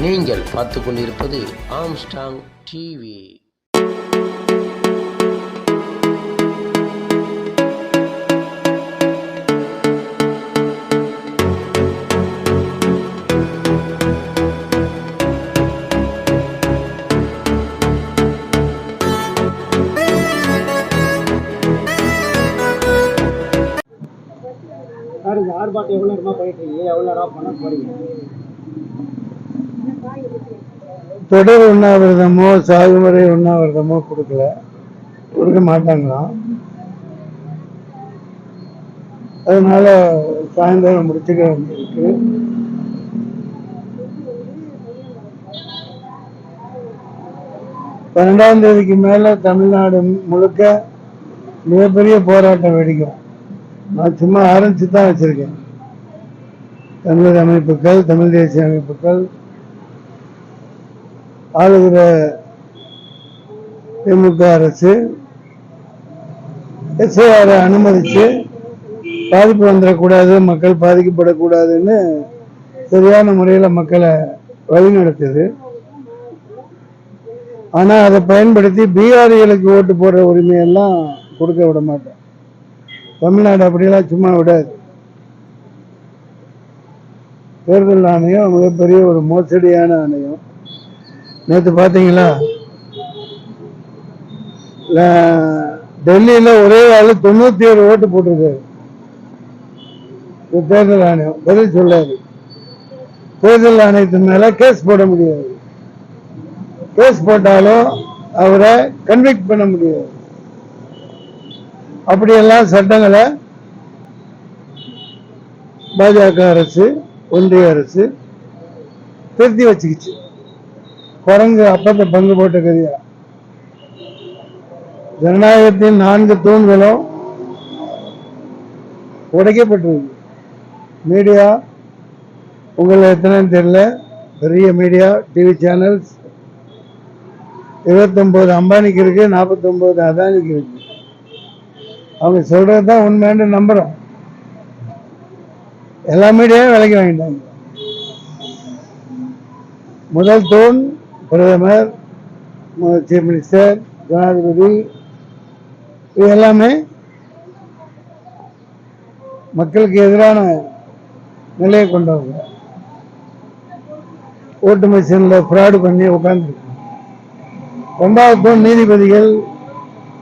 நீங்கள் பார்த்து கொண்டிருப்பது ஆம்ஸ்டாங் டிவி சார் இந்த ஆர்ப்பாட்டம் எவ்வளோ நேரமாக போயிட்டு இருக்கீங்க எவ்வளோ நேரம் பண்ண போறீங்க? தொடர் உண்ணாவிரதமோ சாகுமுறை உண்ணாவிரதமோ கொடுக்கல. கொடுக்க மாட்டாங்களாம். அதனால சாயந்தரம் முடிச்சுக்க வேண்டியிருக்கு. பன்னெண்டாம் தேதிக்கு மேல தமிழ்நாடு முழுக்க மிகப்பெரிய போராட்டம் வெடிக்கும் நான் சும்மா ஆரம்பிச்சு தான் வச்சிருக்கேன். தமிழர் அமைப்புகள் தமிழ் தேசிய அமைப்புகள் ஆளுகிற திமுக அரசு எஸ்ஐஆரை அனுமதிச்சு பாதிப்பு வந்துடக்கூடாது மக்கள் பாதிக்கப்படக்கூடாதுன்னு சரியான முறையில் மக்களை வழிநடத்துது. ஆனால் அதை பயன்படுத்தி பீகாரிகளுக்கு ஓட்டு போடுற உரிமையெல்லாம் கொடுக்க விட மாட்டேன் தமிழ்நாடு அப்படியெல்லாம் சும்மா விடாது. தேர்தல் ஆணையம் மிகப்பெரிய ஒரு மோசடியான ஆணையம். நேற்று பார்த்தீங்களா டெல்லியில் டெல்லியில ஒரே ஆளு தொண்ணூத்தி ஏழு ஓட்டு போட்டிருக்காரு. தேர்தல் ஆணையம் பதில் சொல்லாது. தேர்தல் ஆணையத்தின் மேல கேஸ் போட முடியாது. கேஸ் போட்டாலும் அவரை கன்விக்ட் பண்ண முடியாது. அப்படியெல்லாம் சட்டங்களை பாஜக அரசு ஒன்றிய அரசு திருத்தி வச்சுக்கிச்சு. குரங்கு அப்பத்தை பங்கு போட்ட கதியா ஜனநாயகத்தின் நான்கு தூண்களும் உடைக்கப்பட்டிருக்கு. மீடியா உங்களை எத்தனைன்னு தெரியல. பெரிய மீடியா டிவி சேனல்ஸ் இருபத்தொம்போது அம்பானிக்கு இருக்கு நாற்பத்தொம்போது அதானிக்கு இருக்கு. அவங்க சொல்றது தான் உண்மைன்னு நம்புறோம். எல்லா மீடியாவும் விலைக்கு வாங்கிட்டாங்க. முதல் தூண் பிரதமர் சீஃப் மினிஸ்டர் ஜனாதிபதி இது எல்லாமே மக்களுக்கு எதிரான நிலையை கொண்டவங்க ஓட்டு மிஷினில் ஃப்ராடு பண்ணி உட்காந்துருக்கு ரெண்டாவது நீதிபதிகள்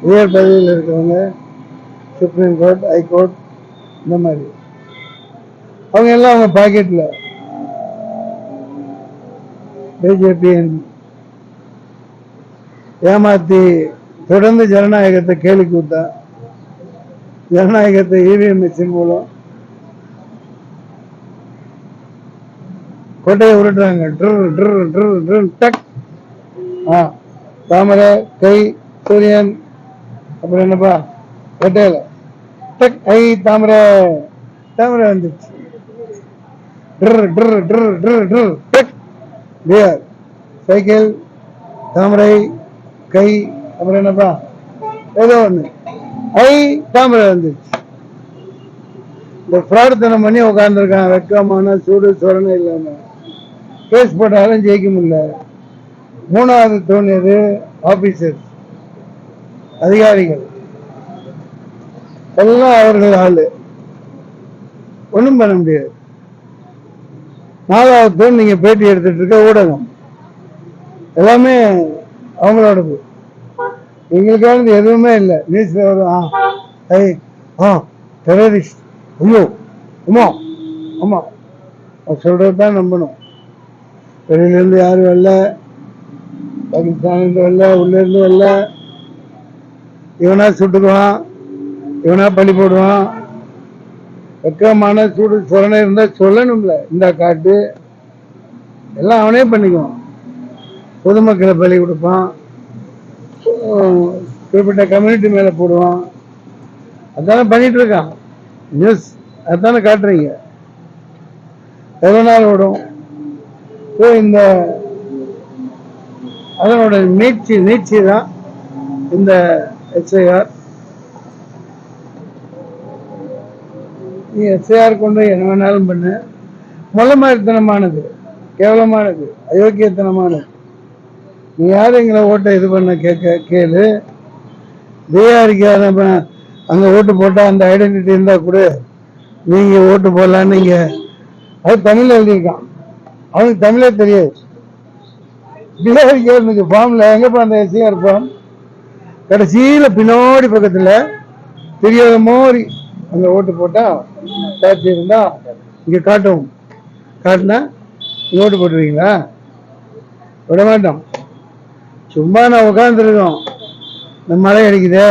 உயர் பதவியில் இருக்கிறவங்க சுப்ரீம் கோர்ட் ஹைகோர்ட் இந்த மாதிரி. அவங்க எல்லாம் அவங்க பாக்கெட்டில் பிஜேபி ஏமாத்தி தொடர்ந்து ஜனநாயகத்தை கேலி கூத்தா. ஜனநாயகத்தை இவிஎம் மிஷின் மூலம் கோட்டையை உருட்டுறாங்க. ட்ரு ட்ரு ட்ரு ட்ரு டக். ஆ தாமரை கை சூரியன் அப்புறம் என்னப்பா? கோட்டையில. டக் ஐ தாமரை. தாமரை வந்துச்சு. ட்ரு ட்ரு ட்ரு ட்ரு ட்ரு டக். பியர் சைக்கிள் தாமரை கை அப்புறம் என்னப்பா? ஏதோ ஒண்ணு. ஐ தாமரை வந்துச்சு இந்த ஃப்ராடுத்தனம் பண்ணி உட்காந்துருக்கான் வெக்கமான சூடு சொரணை இல்லாம. கேஸ் போட்டாலும் ஜெயிக்க முடியல. மூணாவது தோணியது ஆபீசர் அதிகாரிகள். எல்லாம் அவர்கள் ஆளு. ஒன்றும் பண்ண முடியாது. நாலாவது தூண் நீங்க பேட்டி எடுத்துட்டு இருக்க ஊடகம். எல்லாமே அவங்களோடது. எங்களுக்கானது எதுவுமே இல்லை. நியூஸ் வரும் ஆ ஐ ஆ டெரரிஸ்ட் ஐயோ ஆமாம் ஆமாம் அவர் சொல்றது தான் நம்பணும். வெளியிலேருந்து யாரும் வரல. பாகிஸ்தான்லேருந்து வரல. உள்ளேருந்து வரல. இவனா சுட்டுக்குவான் இவனா பலி போடுவான். வெக்கமான சூடு சொரணை இருந்தால் சொல்லணும்ல. இந்த காட்டு. எல்லாம் அவனே பண்ணிக்குவான். பொதுமக்களை பலி கொடுப்பான். குறிப்பிட்ட கம்யூனிட்டி மேல போடுவான். அதானே பண்ணிட்டு இருக்கான். நியூஸ் அதானே காட்டுறீங்க. எவ்வளவு நாள் ஓடும்? ஸோ இந்த அதனோட நீட்சி நீட்சி தான் இந்த எஸ்ஐஆர் நீ எஸ்ஐஆர் கொண்டு என்ன வேணாலும் பண்ணு. மொல்லமாரித்தனமானது கேவலமானது அயோக்கியத்தனமானது. நீ யார் எங்களை ஓட்டை இது பண்ண கேட்க கேளு. பிஆருக்கு நம்ம அங்கே ஓட்டு போட்டால் அந்த ஐடென்டிட்டி இருந்தால் கூட. நீங்கள் ஓட்டு போடலான்னு நீங்கள் அது தமிழில் எழுதியிருக்கான். அவனுக்கு தமிழே தெரியாது. பிஆருக்கு இருந்துச்சு ஃபார்மில் எங்கேப்பா அந்த எஸ்சிஆர் ஃபார்ம் கடைசியில் பின்னாடி பக்கத்தில் தெரியாத மாதிரி அங்கே ஓட்டு போட்டால் சாட்சி இருந்தால் இங்கே காட்டும். காட்டினா ஓட்டு போட்டுருவீங்களா? விட மாட்டோம். சும்மா நான் உட்காந்துருக்கோம் இந்த மழை அடிக்குதே.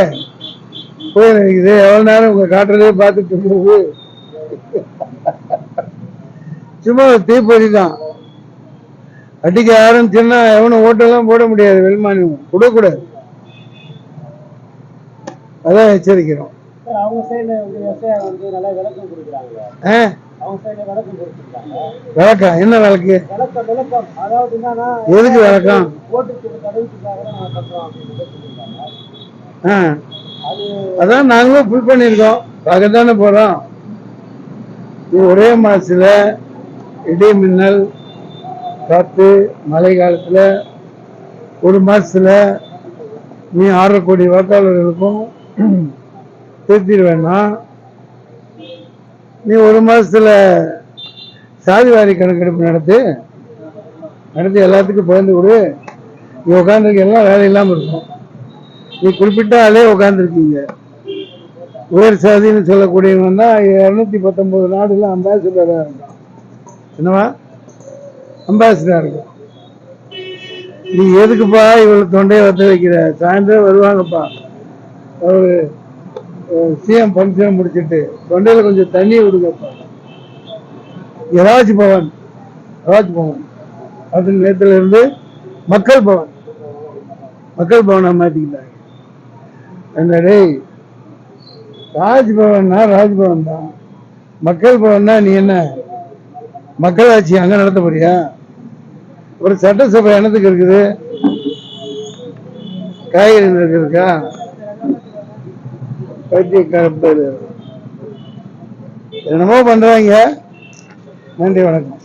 புயல் அடிக்குது. எவ்வளோ நேரம் உங்கள் காட்டுறதே பார்த்துட்டு போகுது சும்மா ஒரு தீப்பொறி தான். அடிக்க யாரும் தின்னா எவனும் ஓட்டெல்லாம் போட முடியாது வெளிமானியம் கொடுக்கூடாது அதான் எச்சரிக்கிறோம். விளக்கம் என்ன விளக்கு? எதுக்கு விளக்கம்? அதான் நாங்களும் ஃபுல் பண்ணியிருக்கோம். பார்க்க தானே போகிறோம் ஒரே மாதத்தில் இடி மின்னல் காற்று மழை காலத்தில் ஒரு மாதத்தில் நீ ஆறரை கோடி வாக்காளர்களுக்கும் திருத்திடுவேன்னா நீ ஒரு மாதத்தில் சாதிவாரி கணக்கெடுப்பு நடத்து நடத்தி எல்லாத்துக்கும் பகிர்ந்து கொடு. நீ உட்காந்துருக்க எல்லாம் வேலை இல்லாமல் இருக்கும். நீ குறிப்பிட்ட ஆளே உட்காந்துருக்கீங்க உயர் சாதின்னு சொல்லக்கூடியவன் தான் இரநூத்தி பத்தொன்பது நாடுல அம்பாசிடராக இருக்கும் என்னவா? அம்பாசிடராக இருக்கும் நீ எதுக்குப்பா இவ்வளோ தொண்டையை வத்த வைக்கிற? சாயந்தரம் வருவாங்கப்பா. ஒரு சிஎம் ஃபங்க்ஷன் முடிச்சிட்டு தொண்டையில் கொஞ்சம் தண்ணி விடுங்கப்பா ராஜ்பவன் ராஜ் பவன் ராஜ் பவன். அது நேரத்தில் இருந்து மக்கள் பவன். மக்கள் பவனை மாற்றிக்கிட்டாங்க என்ன டேய் ராஜ்பவன்னா ராஜ்பவன் தான் மக்கள் பவன்னா நீ என்ன? மக்களாட்சி அங்கே நடத்த போறியா? ஒரு சட்டசபை என்னத்துக்கு இருக்குது. காய்கறி இருக்கா? பைத்தியக்கார பேரு என்னமோ பண்றாங்க. நன்றி வணக்கம்.